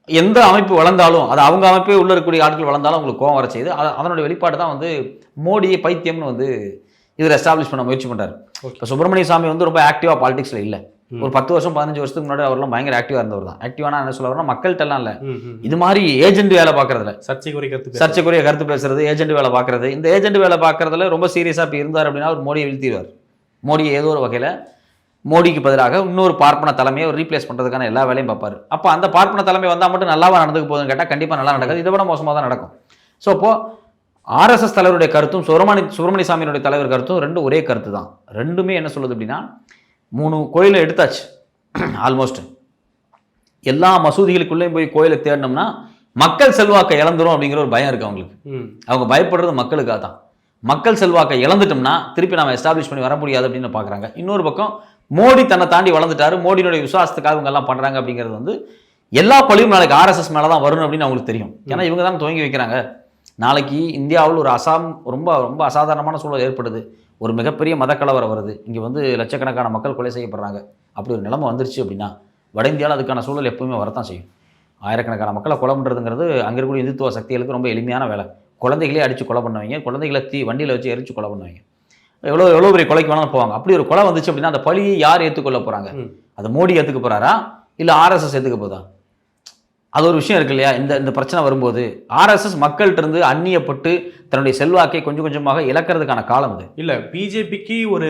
எந்த அமைப்பு வளர்ந்தாலும் அது அவங்க அமைப்பே உள்ள இருக்கக்கூடிய ஆட்கள் வளர்ந்தாலும் அவங்களுக்கு கோவம் வர செய்யுது. அத- அதனுடைய வெளிப்பாடு தான் வந்து மோடியை பைத்தியம்னு வந்து இதில் எஸ்டாப்ளிஷ் பண்ண முயற்சி Okay. இப்போ சுப்பிரமணிய சாமி வந்து ரொம்ப ஆக்டிவாக பாலிடிக்ஸில் இல்லை. ஒரு பத்து வருஷம் பதினஞ்சு வருஷத்துக்கு முன்னாடி அவர்லாம் பயங்கர ஆக்டிவாக இருந்தவர் தான். ஆக்டிவானா என்ன சொல்ல வரனா மக்கள்கிட்ட எல்லாம் இல்லை இது மாதிரி ஏஜென்ட் வேலை பார்க்கறதுல. சர்ச்சை குறைக்கிறது சர்ச்சைக்குரிய கருத்து பேசுறது ஏஜென்ட் வேலை பார்க்கறது. இந்த ஏஜென்ட் வேலை பார்க்கறதுல ரொம்ப சீரியஸாக இப்போ இருந்தார் அப்படின்னா அவர் மோடியை வீழ்த்திடுவார். மோடியை ஏதோ ஒரு வகையில் மோடிக்கு பதிலாக இன்னொரு பார்ப்பன தலைமையை ஒரு ரீப்ளேஸ் பண்ணுறதுக்கான எல்லா வேலையும் பார்ப்பாரு. அப்போ அந்த பார்ப்பன தலைமை வந்தால் மட்டும் நல்லாவா நடந்துக்க போகுதுன்னு கேட்டால் கண்டிப்பாக நல்லா நடக்காது. இதை விட மோசமாக தான் நடக்கும். ஸோ அப்போது ஆர்எஸ்எஸ் தலைவருடைய கருத்தும் சுப்பிரமணிய சுப்பிரமணிய சாமியினுடைய தலைவர் கருத்தும் ரெண்டும் ஒரே கருத்து தான் ரெண்டுமே என்ன சொல்லுது அப்படின்னா மூணு கோயிலை எடுத்தாச்சு. ஆல்மோஸ்ட் எல்லா மசூதிகளுக்குள்ளேயும் போய் கோயிலை தேடினோம்னா மக்கள் செல்வாக்கை இழந்துரும் அப்படிங்கிற ஒரு பயம் இருக்கு அவங்களுக்கு. அவங்க பயப்படுறது மக்களுக்காக தான். மக்கள் செல்வாக்கை இழந்துட்டோம்னா திருப்பி நம்ம எஸ்டாப்ளிஷ் பண்ணி வர முடியாது அப்படின்னு பார்க்குறாங்க. இன்னொரு பக்கம் மோடி தன்னை தாண்டி வளர்ந்துட்டாரு. மோடியினுடைய விசுவாசத்துக்காக இவங்க எல்லாம் பண்ணுறாங்க அப்படிங்கிறது வந்து எல்லா பழியும் நாளைக்கு ஆர்எஸ்எஸ் மேலே தான் வரும் அப்படின்னு அவங்களுக்கு தெரியும். ஏன்னா இவங்க தான் துவங்கி வைக்கிறாங்க. நாளைக்கு இந்தியாவில் ஒரு அசாம் ரொம்ப ரொம்ப அசாதாரணமான சூழல் ஏற்படுது. ஒரு மிகப்பெரிய மதக்கலவரம் வருது. இங்கே வந்து லட்சக்கணக்கான மக்கள் கொலை செய்யப்படுறாங்க. அப்படி ஒரு நிலைமை வந்துருச்சு அப்படின்னா வட இந்தியாவில் அதுக்கான சூழல் எப்பவுமே வரத்தான் செய்யும். ஆயிரக்கணக்கான மக்களை கொலை பண்ணுறதுங்கிறது அங்கே இருக்கக்கூடிய இந்துத்துவ சக்திகளுக்கு ரொம்ப எளிமையான வேலை. குழந்தைகளே அடித்து கொலை பண்ணுவாங்க. குழந்தைகளை தீ வண்டியில் வச்சு எரிச்சு கொலை பண்ணுவாங்க. எவ்வளோ எவ்வளோ பெரிய கொலைக்கு வேணாலும் போவாங்க. அப்படி ஒரு கொலை வந்துச்சு அப்படின்னா அந்த பழியை யார் ஏற்றுக்கொள்ள போகிறாங்க. அதை மோடி ஏற்றுக்க போகிறாரா இல்லை ஆர்எஸ்எஸ் ஏற்றுக்க போதா? அது ஒரு விஷயம் இருக்கு இல்லையா? இந்த இந்த பிரச்சனை வரும்போது ஆர்எஸ்எஸ் மக்கள்கிட்ட இருந்து அந்நியப்பட்டு தன்னுடைய செல்வாக்கை கொஞ்சம் கொஞ்சமாக இழக்கிறதுக்கான காலம் இது இல்ல பிஜேபிக்கு ஒரு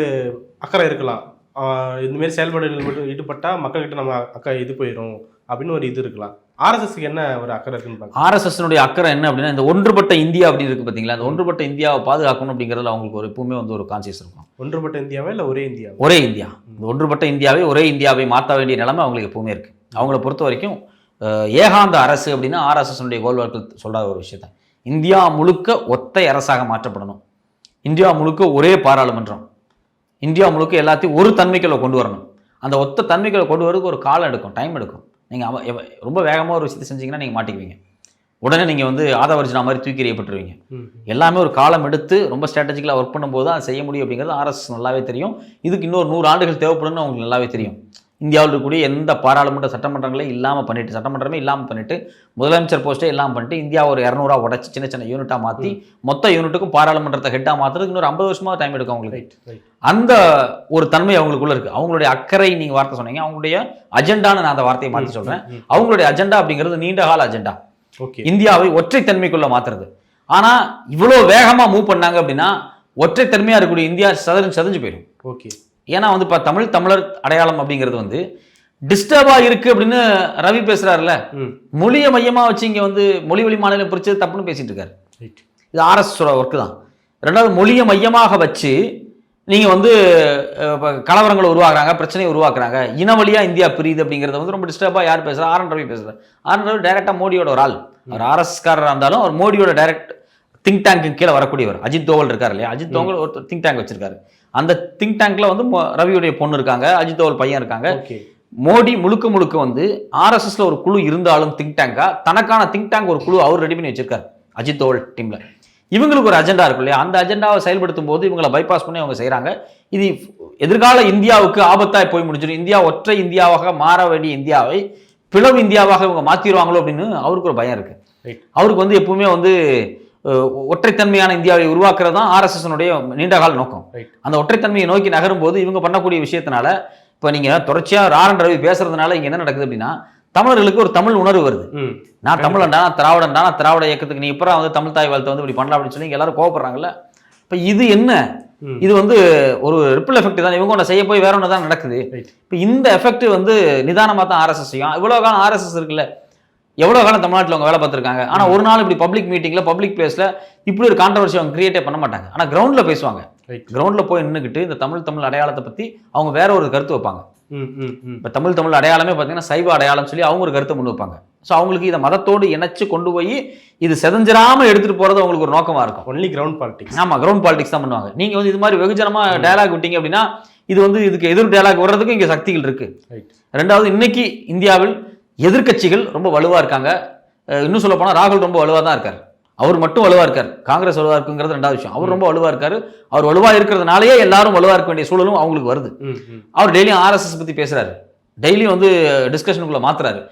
அக்கறை இருக்கலாம். ஆஹ் இந்த மாதிரி செயல்பாடுகள் மட்டும் ஈடுபட்டா மக்கள்கிட்ட நம்ம அக்கறை இது போயிடும் அப்படின்னு ஒரு இது இருக்கலாம். ஆர்எஸ்எஸ்க்கு என்ன ஒரு அக்கறை இருக்குன்னு ஆர்எஸ்எஸ்னுடைய அக்கறை என்ன அப்படின்னா இந்த ஒன்றுபட்ட இந்தியா அப்படின்னு இருக்கு பார்த்தீங்களா அந்த ஒன்றுபட்ட இந்தியாவை பாதுகாக்கணும் அப்படிங்கிறதுல அவங்களுக்கு ஒரு எப்பவுமே வந்து ஒரு கான்சியஸ் இருக்கும். ஒன்றுபட்ட இந்தியாவா இல்ல ஒரே இந்தியாவா? ஒரே இந்தியா. இந்த ஒன்றுபட்ட இந்தியாவை ஒரே இந்தியாவை மாற்ற வேண்டிய நிலைமை அவங்களுக்கு எப்பவுமே இருக்கு. அவங்கள பொறுத்த வரைக்கும் ஏகாந்த அரசு அப்படின்னா ஆர்எஸ்எஸ்னுடைய கோல்வார்கள் சொல்ற ஒரு விஷயத்த. இந்தியா முழுக்க ஒத்தை அரசாக மாற்றப்படணும். இந்தியா முழுக்க ஒரே பாராளுமன்றம். இந்தியா முழுக்க எல்லாத்தையும் ஒரு தன்மைக்குள்ள கொண்டு வரணும். அந்த ஒத்த தன்மைக்குள்ள கொண்டு வரதுக்கு ஒரு காலம் எடுக்கும் டைம் எடுக்கும். நீங்கள் ரொம்ப வேகமாக ஒரு விஷயத்தை செஞ்சீங்கன்னா நீங்கள் மாட்டிக்குவீங்க. உடனே நீங்கள் வந்து ஆதவர்ஜினா மாதிரி தூக்கி எறியப்பட்டுருவீங்க. எல்லாமே ஒரு காலம் எடுத்து ரொம்ப ஸ்ட்ராட்டஜிக்கலாக ஒர்க் பண்ணும்போது தான் செய்ய முடியும் அப்படிங்கிறது ஆர்எஸ் நல்லாவே தெரியும். இதுக்கு இன்னொரு நூறு ஆண்டுகள் தேவைப்படும்னு அவங்களுக்கு நல்லாவே தெரியும். இந்தியாவில் இருக்கக்கூடிய எந்த பாராளுமன்ற சட்டமன்றங்களையும் இல்லாமல் பண்ணிட்டு சட்டமன்றமே இல்லாமல் பண்ணிட்டு முதலமைச்சர் போஸ்ட்டே இல்லாமல் பண்ணிட்டு இந்தியா ஒரு இரநூறுவா உடச்சி சின்ன சின்ன யூனிட்டாக மாற்றி மொத்த யூனிட்டுக்கும் பாராளுமன்றத்தை ஹெட்டாக மாற்றுறதுக்கு இன்னொரு ஐம்பது வருஷமாக டைம் எடுக்கும் அவங்களுக்கு. அந்த ஒரு தன்மை அவங்களுக்குள்ள இருக்கு. அவங்களுடைய அக்கறை நீங்க வார்த்தை சொன்னீங்க. அவங்களுடைய அஜெண்டான்னு நான் அந்த வார்த்தையை மாற்றி சொல்றேன். அவங்களுடைய அஜெண்டா அப்படிங்கிறது நீண்ட கால அஜெண்டா ஓகே. இந்தியாவை ஒற்றைத்தன்மைக்குள்ள மாத்துறது. ஆனா இவ்வளோ வேகமா மூவ் பண்ணாங்க அப்படின்னா ஒற்றைத்தன்மையா இருக்கக்கூடிய இந்தியா சதறிஞ்சு சதஞ்சு போயிடும். ஓகே. ஏன்னா வந்து இப்போ தமிழ் தமிழர் அடையாளம் அப்படிங்கிறது வந்து டிஸ்டர்பா இருக்கு அப்படின்னு ரவி பேசுறாருல ம். மொழியை மையமா வச்சு இங்க வந்து மொழி வழி மாநிலம் பிரிச்சது தப்புன்னு பேசிட்டு இருக்காரு. இது ஆர்எஸ்எஸோட ஒர்க்கு தான். ரெண்டாவது மொழியை மையமாக வச்சு நீங்கள் வந்து கலவரங்களை உருவாக்குறாங்க பிரச்சனையை உருவாக்குறாங்க. இன வழியா இந்தியா பிரியுது அப்படிங்கிறத வந்து ரொம்ப டிஸ்டர்பாக யார் பேசுகிறா ஆர் என் ரவி பேசுகிறார் ஆர் என் ரவி டைரெக்டாக மோடியோட ஒரு ஆள். அவர் ஆர்எஸ்காரராக இருந்தாலும் அவர் மோடியோட டைரக்ட் திங்க் டேங்க்கு கீழே வரக்கூடியவர். அஜித் தோவல் இருக்கார் இல்லையா? அஜித் தோவல் ஒரு திங்க் டேங்க் வச்சிருக்காரு. அந்த திங்க் டேங்க்ல வந்து ரவியுடைய பொண்ணு இருக்காங்க அஜித் தோவல் பையன் இருக்காங்க. மோடி முழுக்க முழுக்க வந்து ஆர்எஸ்எஸ்ல ஒரு குழு இருந்தாலும் திங்க் டேங்கா தனக்கான திங்க் டேங்க் ஒரு குழு அவர் ரெடி பண்ணி வச்சிருக்காரு அஜித் தோவல் டீம்ல இவங்களுக்கு ஒரு அஜெண்டா இருக்கும் இல்லையா? அந்த அஜெண்டாவை செயல்படுத்தும் போது இவங்களை பைபாஸ் பண்ணி அவங்க செய்றாங்க. இது எதிர்கால இந்தியாவுக்கு ஆபத்தாய் போய் முடிஞ்சிடும். இந்தியா ஒற்றை இந்தியாவாக மாற வேண்டிய இந்தியாவை பிளவு இந்தியாவாக இவங்க மாத்திடுவாங்களோ அப்படின்னு அவருக்கு ஒரு பயம் இருக்கு. அவருக்கு வந்து எப்பவுமே வந்து ஒற்றைத்தன்மையான இந்தியாவை உருவாக்குறது தான் ஆர்எஸ்எஸ்னுடைய நீண்டகால நோக்கம். அந்த ஒற்றைத்தன்மையை நோக்கி நகரும் போது இவங்க பண்ணக்கூடிய விஷயத்தினால இப்போ நீங்கள் தொடர்ச்சியாக ராரன் ரவி பேசுறதுனால இங்கே என்ன நடக்குது அப்படின்னா தமிழர்களுக்கு ஒரு தமிழ் உணர்வு வருது. நான் தமிழன்டா நான் திராவிடன்டா நான் திராவிட இயக்கத்துக்கு நீ இப்போ வந்து தமிழ் தாய் வாழ்த்தை வந்து இப்படி பண்ணலாம் அப்படின்னு சொல்லி எல்லாரும் கோவப்படுறாங்கல்ல? இப்போ இது என்ன? இது வந்து ஒரு ரிப்பிள் எஃபெக்ட் தான். இவங்க ஒன்று செய்ய போய் வேற ஒன்று தான் நடக்குது இப்போ இந்த எஃபெக்ட் வந்து நிதானமாக தான் ஆர்எஸ்எஸ் செய்யும். இவ்வளோ காலம் ஆர்எஸ்எஸ் இருக்குல்ல. எவ்வளோ காலம் தமிழ்நாட்டில் அவங்க வேலை பார்த்துருக்காங்க? ஆனால் ஒரு நாள் இப்படி பப்ளிக் மீட்டிங்கில் பப்ளிக் பிளேஸில் இப்படி ஒரு கான்ட்ரவர்சி அவங்க கிரியேட்டே பண்ண மாட்டாங்க. ஆனால் கிரவுண்டில் பேசுவாங்க. ரைட் கிரவுண்டில் போய் நின்றுக்கிட்டு இந்த தமிழ் தமிழ் அடையாளத்தை பற்றி அவங்க வேற ஒரு கருத்து வைப்பாங்க. ம் ம் ம். இப்போ தமிழ் தமிழ் அடையாளமே பார்த்தீங்கன்னா சைவ அடையாளம் சொல்லி அவங்க ஒரு கருத்தை முன் வைப்பாங்க. ஸோ அவங்களுக்கு இதை மதத்தோடு இணைச்சு கொண்டு போய் இது செதஞ்சிராம எடுத்துட்டு போறது அவங்களுக்கு ஒரு நோக்கமா இருக்கும். ஒன்லி கிரவுண்ட் பாலிடிக்ஸ் ஆமா கிரவுண்ட் பாலிடிக்ஸ் தான் பண்ணுவாங்க. நீங்க வந்து இது மாதிரி வெகுஜனமா டயலாக் விட்டீங்க அப்படின்னா இது வந்து இதுக்கு எதிர் டயலாக் வர்றதுக்கு இங்க சக்திகள் இருக்கு. ரைட் ரெண்டாவது இன்னைக்கு இந்தியாவில் எதிர்க்கட்சிகள் ரொம்ப வலுவா இருக்காங்க. இன்னும் சொல்ல போனா ராகுல் ரொம்ப வலுவா தான் இருக்கார். அவர் மட்டும் வலுவா இருக்கார். காங்கிரஸ் வலுவா இருக்குங்கிறது ரெண்டாவது விஷயம். அவர் ரொம்ப வலுவா இருக்காரு. அவர் வலுவா இருக்கிறதுனாலயே எல்லாரும் வலுவா இருக்க வேண்டிய சூழலும் அவங்களுக்கு வருது. அவர் டெய்லியும் ஆர்எஸ்எஸ் பத்தி பேசுறாரு. டெய்லியும் வந்து டிஸ்கஷனுக்குள்ள மாத்துறாரு.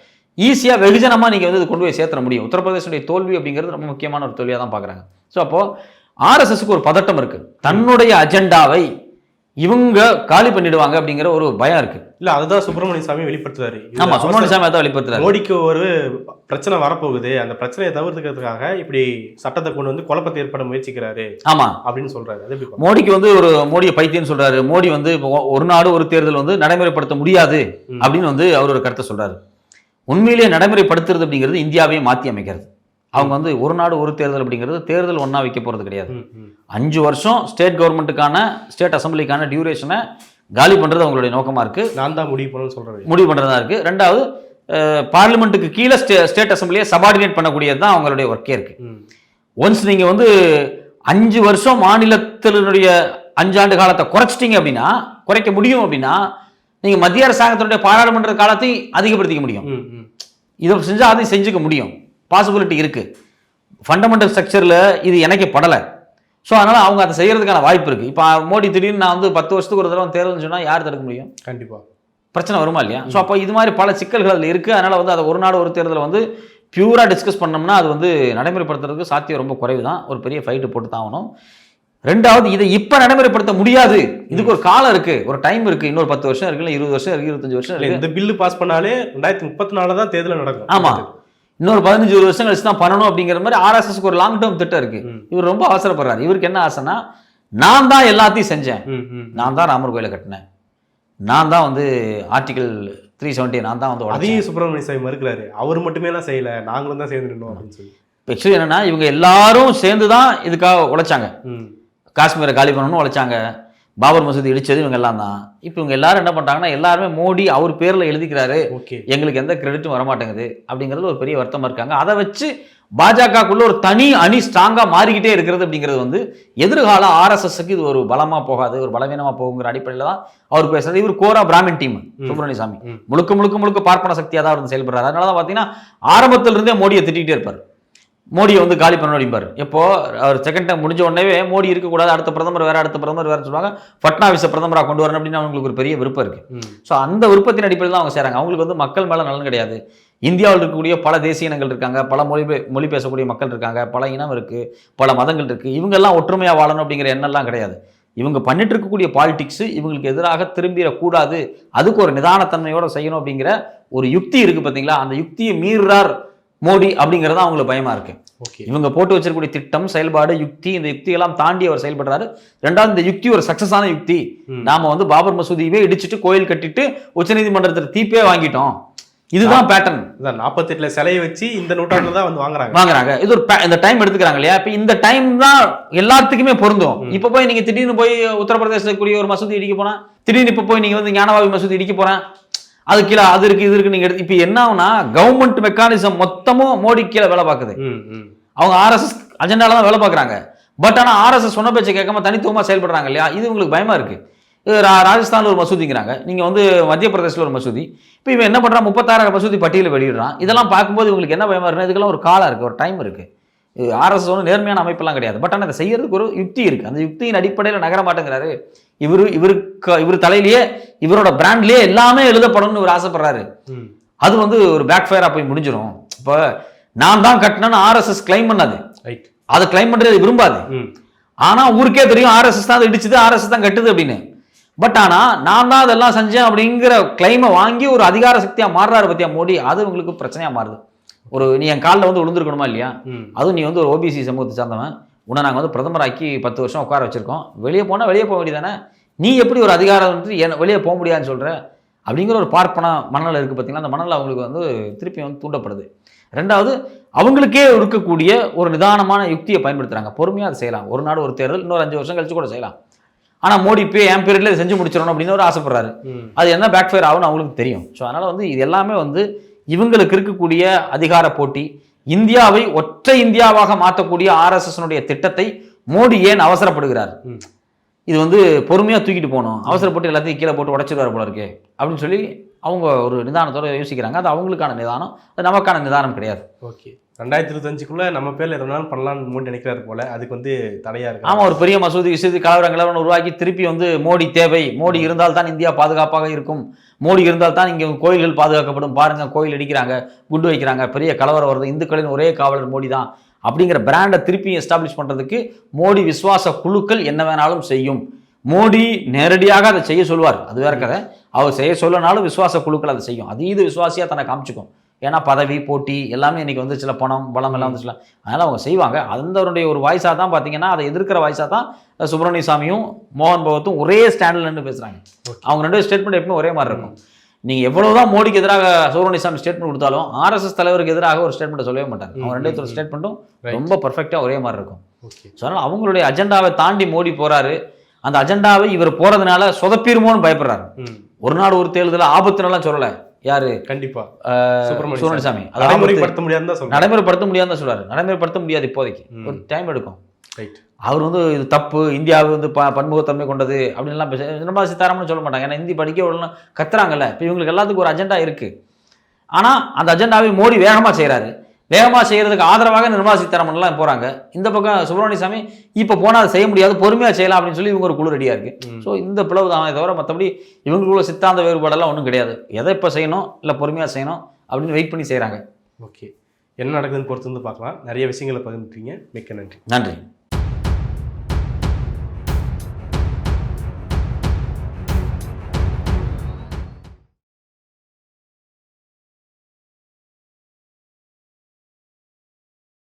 ஈஸியா வெகுஜனமா நீங்க வந்து இதை கொண்டு போய் சேர்த்துற முடியும். உத்தரப்பிரதேசனுடைய தோல்வி அப்படிங்கிறது ரொம்ப முக்கியமான ஒரு தோல்வியா தான் பாக்குறாங்க. ஸோ அப்போ ஆர்எஸ்எஸ்க்கு ஒரு பதட்டம் இருக்கு. தன்னுடைய அஜெண்டாவை இவங்க காலி பண்ணிடுவாங்க அப்படிங்கிற ஒரு பயம் இருக்கு. இல்ல அதுதான் சுப்பிரமணிய சாமி வெளிப்படுத்துறாரு. ஆமா சுப்பிரமணிய சாமி அதான் வெளிப்படுத்துறாரு. மோடிக்கு ஒரு பிரச்சனை வரப்போகுது. அந்த பிரச்சனையை தவிர்த்துக்கிறதுக்காக இப்படி சட்டத்தை கொண்டு வந்து குழப்பத்தை ஏற்பட முயற்சிக்கிறாரு ஆமா. அப்படின்னு சொல்றாரு? மோடிக்கு வந்து ஒரு மோடியை பைத்தியம்னு சொல்றாரு. மோடி வந்து ஒரு நாடு ஒரு தேர்தல் வந்து நடைமுறைப்படுத்த முடியாது. அப்படின்னு வந்து அவர் ஒரு கருத்தை சொல்றாரு. உண்மையிலேயே நடைமுறைப்படுத்துறது அப்படிங்கிறது இந்தியாவையே மாத்தி அமைக்கிறது. அவங்க வந்து ஒரு நாடு ஒரு தேர்தல் அப்படிங்கிறது தேர்தல் ஒண்ணா வைக்க போறது கிடையாது. அஞ்சு வருஷம் ஸ்டேட் கவர்மெண்ட்டுக்கான ஸ்டேட் அசம்பிளிக்கான டியூரேஷனை காலி பண்றது அவங்களுடைய நோக்கமா இருக்கு. நான் தான் முடிவு பண்ணணும்னு சொல்றாரு முடிவு பண்றதா இருக்கு. ரெண்டாவது பார்லிமெண்ட்டுக்கு கீழே ஸ்டே ஸ்டேட் அசம்பிளியை சபார்டினேட் பண்ணக்கூடியது தான் அவங்களுடைய ஒர்க்கே இருக்கு. ம். ஒன்ஸ் நீங்க வந்து அஞ்சு வருஷம் மாநிலத்தினுடைய அஞ்சாண்டு காலத்தை குறைச்சிட்டீங்க அப்படின்னா குறைக்க முடியும் அப்படின்னா நீங்க மத்திய அரசாங்கத்தினுடைய பாராளுமன்ற காலத்தை அதிகப்படுத்திக்க முடியும். இதை செஞ்சா அதையும் செஞ்சுக்க முடியும். பாசிபிலிட்டி இருக்கு. ஃபண்டமெண்டல் ஸ்ட்ரக்சர்ல இது இணைக்கப்படலை ஸோ அதனால அவங்க அதை செய்யறதுக்கான வாய்ப்பு இருக்கு. இப்போ மோடி திடீர்னு நான் வந்து பத்து வருஷத்துக்கு ஒரு தடவை தேர்தல்னு சொன்னா யார் தடுக்க முடியும்? கண்டிப்பா. பிரச்சனை வருமா இல்லையா? ஸோ அப்போ இது மாதிரி பல சிக்கல்கள் அதில் இருக்குது அதனால் வந்து அதை ஒரு நாடு ஒரு தேர்தலை வந்து பியூராக டிஸ்கஸ் பண்ணோம்னா அது வந்து நடைமுறைப்படுத்துறதுக்கு சாத்தியம் ரொம்ப குறைவு தான் ஒரு பெரிய ஃபைட்டு போட்டு தான் ஆகணும். ரெண்டாவது இதை இப்போ நடைமுறைப்படுத்த முடியாது. இதுக்கு ஒரு காலம் இருக்கு. ஒரு டைம் இருக்கு. இன்னொரு பத்து வருஷம் இருக்கு. இல்லை இருபது வருஷம் இருக்கு இருபத்தஞ்சு வருஷம் இருக்கு. இந்த பில்லு பாஸ் பண்ணாலே ரெண்டாயிரத்தி முப்பத்தி நாலு தான் தேர்தல் நடக்கும். ஆமா. இன்னொரு பதினஞ்சு இருபது வருஷம் கழிச்சு தான் பண்ணணும் அப்படிங்கிற மாதிரி ஆர்எஸ்எஸ்க்கு ஒரு லாங் டேர்ம் திட்டம் இருக்கு. இவர் ரொம்ப அவசரப்படுறாரு. இவருக்கு என்ன ஆசைன்னா நான் தான் எல்லாத்தையும் செஞ்சேன். நான் தான் ராமர் கோயிலை கட்டினேன். நான் தான் வந்து ஆர்டிகல் த்ரீ செவன்ட்டி நான் தான் வந்து. அதையும் சுப்பிரமணிய சாமி மறுக்கிறாரு. அவர் மட்டுமே எல்லாம் செய்யல. நாங்களும் தான் சேர்ந்து நின்னோம் அப்படின்னு சொல்லி. ஆக்சுவலி என்னன்னா இவங்க எல்லாரும் சேர்ந்து தான் இதுக்காக உழைச்சாங்க. காஷ்மீரை காலி பண்ணணும்னு உழைச்சாங்க. பாபர் மசூதி இடிச்சது இவங்க எல்லாம் தான். இப்போ இவங்க எல்லாரும் என்ன பண்றாங்கன்னா எல்லாருமே மோடி அவர் பேர்ல எழுதிக்கிறாரு. ஓகே. எங்களுக்கு எந்த கிரெடிட்டும் வரமாட்டேங்குது அப்படிங்கிறது ஒரு பெரிய வருத்தமா இருக்காங்க. அதை வச்சு பாஜகக்குள்ள ஒரு தனி அணி ஸ்ட்ராங்கா மாறிக்கிட்டே இருக்கிறது அப்படிங்கிறது வந்து எதிர்கால ஆர்எஸ்எஸ்க்கு இது ஒரு பலமா போகாது ஒரு பலவீனமா போகுங்கிற அடிப்படையில் தான் அவர் பேசுறது. இவர் கோரா பிராமின் டீம் சுப்பிரமணிய சாமி. முழுக்க முழுக்க முழுக்க பார்ப்பன சக்தியாக தான் அவர் செயல்படுறாரு. அதனால தான் பார்த்தீங்கன்னா ஆரம்பத்துல இருந்தே மோடியை திட்டிகிட்டே இருப்பார். மோடியை வந்து காலி பண்ண அப்படிம்பாரு. எப்போ? அவர் செகண்ட் டைம் முடிஞ்ச உடனே மோடி இருக்கக்கூடாது அடுத்த பிரதமர் வேற அடுத்த பிரதமர் வேற சொல்லுவாங்க. பட்னாவிஸை பிரதமராக கொண்டு வரணும் அப்படின்னு அவங்களுக்கு ஒரு பெரிய விருப்பம் இருக்கு. ம். ஸோ அந்த விருப்பத்தின் அடிப்படையில் தான் அவங்க செய்கிறாங்க அவங்களுக்கு வந்து மக்கள் மேலே நலன் கிடையாது. இந்தியாவில் இருக்கக்கூடிய பல தேசிய இனங்கள் இருக்காங்க பல மொழி மொழி பேசக்கூடிய மக்கள் இருக்காங்க பல இனம் இருக்குது பல மதங்கள் இருக்குது இவங்கெல்லாம் ஒற்றுமையாக வாழணும் அப்படிங்கிற எண்ணம்லாம் கிடையாது. இவங்க பண்ணிட்டு இருக்கக்கூடிய பாலிடிக்ஸ் இவங்களுக்கு எதிராக திரும்பிடக்கூடாது. அதுக்கு ஒரு நிதானத்தன்மையோட செய்யணும் அப்படிங்கிற ஒரு யுக்தி இருக்குது பார்த்தீங்களா அந்த யுக்தியை மீறுறார் மோடி அப்படிங்கிறது அவங்களுக்கு பயமாக இருக்குது ஓகே. இவங்க போட்டு வச்சிருக்கக்கூடிய திட்டம் செயல்பாடு யுக்தி இந்த யுக்தியெல்லாம் தாண்டி அவர் செயல்படுறாரு. ரெண்டாவது இந்த யுக்தி ஒரு சக்சஸான யுக்தி. நாம வந்து பாபர் மசூதியவே இடிச்சிட்டு கோயில் கட்டிட்டு உச்சநீதிமன்றத்தில் தீப்பே வாங்கிட்டோம். இதுதான் பேட்டர்ன் அதான் நாற்பத்தெட்டுல சிலையை வச்சு இந்த நூற்றாண்டுல தான் வந்து வாங்குறாங்க. வாங்குறாங்க. இது ஒரு இந்த டைம் எடுத்துக்கிறாங்க இல்லையா? இப்போ இந்த டைம் தான் எல்லாத்துக்குமே பொருந்தும். இப்போ போய் நீங்க திடீர்னு போய் உத்தரப்பிரதேசத்துல இருக்கக்கூடிய ஒரு மசூதி இடிக்க போனா திடீர்னு இப்போ போய் நீங்க வந்து ஞானவாபி மசூதி இடிக்க போறேன். அது கீழே அது இருக்கு இது இருக்கு நீங்க எடுத்து இப்போ என்ன ஆகுனா கவர்மெண்ட் மெக்கானிசம் மொத்தமும் மோடி கீழே வேலை பார்க்குது. அவங்க ஆர்எஸ்எஸ் அஜெண்டால தான் வேலை பார்க்குறாங்க. பட் ஆனால் ஆர்எஸ்எஸ் சொன்ன பேச்சை கேட்காம தனித்துவமாக செயல்படுறாங்க இல்லையா? இது உங்களுக்கு பயமா இருக்கு. ராஜஸ்தான்ல ஒரு மசூதிங்கிறாங்க. நீங்க வந்து மத்திய பிரதேசல ஒரு மசூதி. இப்போ இவன் என்ன பண்றான்? முப்பத்தாறாயிரம் மசூதி பட்டியலை வெளியிடுறான். இதெல்லாம் பார்க்கும்போது இவங்களுக்கு என்ன பயமா இருக்குன்னா இதுக்கெல்லாம் ஒரு காலம் இருக்கு ஒரு டைம் இருக்கு. ஆர்எஸ்எஸ் ஒன்றும் நேர்மையான அமைப்பெல்லாம் கிடையாது. பட் ஆனால் அதை செய்யறதுக்கு ஒரு யுக்தி இருக்கு. அந்த யுக்தியின் அடிப்படையில் நகர மாட்டேங்கிறாரு இவரு இவருக்கு இவர் தலையிலேயே இவரோட பிராண்ட்லயே எல்லாமே எழுதப்படணும்னு இவர் ஆசைப்படுறாரு. அது வந்து ஒரு பேக் ஃபயரா போய் முடிஞ்சிடும் இப்போ நான் தான் கட்டினேன்னு ஆர்எஸ்எஸ் கிளைம் பண்ணாது. ரைட் அதை கிளைம் பண்றது விரும்பாது. ஆனா ஊருக்கே தெரியும் ஆர்எஸ்எஸ் தான் அதை இடிச்சது ஆர்எஸ்எஸ் தான் கட்டுது அப்படின்னு. பட் ஆனா நான் தான் அதெல்லாம் செஞ்சேன் அப்படிங்கிற கிளைமை வாங்கி ஒரு அதிகார சக்தியா மாறுறாரு பத்தியா மோடி? அது உங்களுக்கு பிரச்சனையா மாறுது. ஒரு நீ என் காலில் வந்து விழுந்திருக்கணுமா இல்லையா? அதுவும் நீ வந்து ஒரு ஓபிசி சமூகத்தை சார்ந்தவன். உன்னை நாங்கள் வந்து பிரதமராக்கி பத்து வருஷம் உட்கார வச்சிருக்கோம். வெளியே போனால் வெளியே போக வேண்டியதானே நீ எப்படி ஒரு அதிகாரம் வந்து என்ன வெளியே போக முடியாதுன்னு சொல்ற? அப்படிங்கிற ஒரு பார்ப்பன மனநிலை இருக்குது பார்த்தீங்களா அந்த மனநிலை அவங்களுக்கு வந்து திருப்பி வந்து தூண்டப்படுது. ரெண்டாவது அவங்களுக்கே இருக்கக்கூடிய ஒரு நிதானமான யுக்தியை பயன்படுத்துறாங்க. பொறுமையாக அதை செய்யலாம். ஒரு நாடு ஒரு தேர்தல் இன்னொரு அஞ்சு வருஷம் கழிச்சு கூட செய்யலாம். ஆனால் மோடி இப்போ என் பீரியட்ல இதை செஞ்சு முடிச்சிடணும் அப்படின்னு ஒரு ஆசைப்படுறாரு. அது என்ன பேக் ஃபயர் ஆகும்னு அவங்களுக்கு தெரியும். ஸோ அதனால் வந்து இது எல்லாமே வந்து இவங்களுக்கு இருக்கக்கூடிய அதிகார போட்டி இந்தியாவை ஒற்றை இந்தியாவாக மாற்றக்கூடிய ஆர்எஸ்எஸ்னுடைய திட்டத்தை மோடி ஏன் அவசரப்படுகிறார். இது வந்து பொறுமையாக தூக்கிட்டு போகணும். அவசரப்பட்டு எல்லாத்தையும் கீழே போட்டு உடச்சிடுவார் போல இருக்கே அப்படின்னு சொல்லி அவங்க ஒரு நிதானத்தோட யோசிக்கிறாங்க. அது அவங்களுக்கான நிதானம் அது நமக்கான நிதானம் கிடையாது. ஓகே. ரெண்டாயிரத்தி இருபத்தஞ்சுக்குள்ள நம்ம பேர்ல எது வேணாலும் பண்ணலாம்னு மோடி நினைக்கிறாரு போல. அதுக்கு வந்து தடையா இருக்கு. ஆமா ஒரு பெரிய மசூதி விசதி கலவரம் கலவரம் உருவாக்கி திருப்பி வந்து மோடி தேவை. மோடி இருந்தால் தான் இந்தியா பாதுகாப்பாக இருக்கும். மோடி இருந்தால் தான் இங்கே கோயில்கள் பாதுகாக்கப்படும். பாருங்க கோயில் அடிக்கிறாங்க குண்டு வைக்கிறாங்க பெரிய கலவரம் வருது. இந்துக்களின் ஒரே காவலர் மோடி தான் அப்படிங்கிற பிராண்டை திருப்பி எஸ்டாப்ளிஷ் பண்றதுக்கு மோடி விசுவாச குழுக்கள் என்ன வேணாலும் செய்யும். மோடி நேரடியாக அதை செய்ய சொல்லுவார் அது வேற கதை. அவர் செய்ய சொல்லனாலும் விசுவாச குழுக்கள் அதை செய்யும். அதீத விசுவாசியா தன்னை காமிச்சுக்கும். ஏன்னா பதவி போட்டி எல்லாமே இன்னைக்கு வந்து சில பணம் பலம் எல்லாம் வந்துச்சுல. அதனால அவங்க செய்வாங்க. அந்தவருடைய ஒரு வாய்ஸாக தான் பார்த்தீங்கன்னா அதை எதிர்க்கிற வாய்ஸாக தான் சுப்பிரமணிய சாமியும் மோகன் பகவத்தும் ஒரே ஸ்டாண்டில் நின்று Okay. அவங்க ரெண்டு ஸ்டேட்மெண்ட் எப்பவுமே ஒரே மாதிரி இருக்கும். நீங்க எவ்வளவுதான் மோடிக்கு எதிராக சுப்பிரமணிய சாமி ஸ்டேட்மெண்ட் கொடுத்தாலும் ஆர்எஸ்எஸ் தலைவருக்கு எதிராக ஒரு ஸ்டேட்மெண்ட் சொல்லவே மாட்டாங்க. அவங்க ரெண்டு ஸ்டேட்மெண்ட்டும். ரொம்ப பர்ஃபெக்டாக ஒரே மாதிரி இருக்கும். ஸோ அதனால் அவங்களுடைய அஜெண்டாவை தாண்டி மோடி போறாரு. அந்த அஜெண்டாவை இவர் போறதுனால சொதப்பிருமோன்னு பயப்படுறாரு. ஒரு நாடு ஒரு தேர்தல ஆபத்துனெல்லாம் சொல்லல. யாரு? கண்டிப்பா. அஹ், சுப்பிரமணிய சுப்பிரமணிய சாமி. அது ஆபத்து. நடைமுறைப்படுத்த சொல்றேன் நடைமுறைப்படுத்த முடியாதுன்னு தான் சொல்றாரு. நடைமுறைப்படுத்த முடியாது இப்போதைக்கு. ஒரு டைம் எடுக்கும். அவர் வந்து இது தப்பு. இந்தியாவை வந்து ப பன்முகத்தன்மை கொண்டது அப்படின்லாம் பேச நிர்மலா சீதாராமன் சொல்ல மாட்டாங்க. ஏன்னா ஹிந்தி படிக்க விடல கத்துறாங்கல்ல. இப்போ இவங்களுக்கு எல்லாத்துக்கும் ஒரு அஜெண்டா இருக்கு. ஆனால் அந்த அஜெண்டாவை மோடி வேகமாக செய்கிறாரு வேகமாக செய்கிறதுக்கு ஆதரவாக நிர்மலா சீதாராமன்லாம் போகிறாங்க இந்த பக்கம் சுப்பிரமணிய சாமி இப்போ போனால் அதை செய்ய முடியாது பொறுமையாக செய்யலாம் அப்படின்னு சொல்லி இவங்க ஒரு குழு ரெடியாக இருக்கு. ம். ஸோ இந்த பிளவு தான் தவிர மற்றபடி இவங்களுக்குள்ள சித்தாந்த வேறுபாடெல்லாம் ஒன்றும் கிடையாது. எதை இப்போ செய்யணும் இல்லை பொறுமையாக செய்யணும் அப்படின்னு வெயிட் பண்ணி செய்கிறாங்க ஓகே என்ன நடக்குதுன்னு பொறுத்து வந்து பார்க்கலாம். நிறைய விஷயங்களை பகிர்ந்துட்டீங்க. மிக்க நன்றி. நன்றி.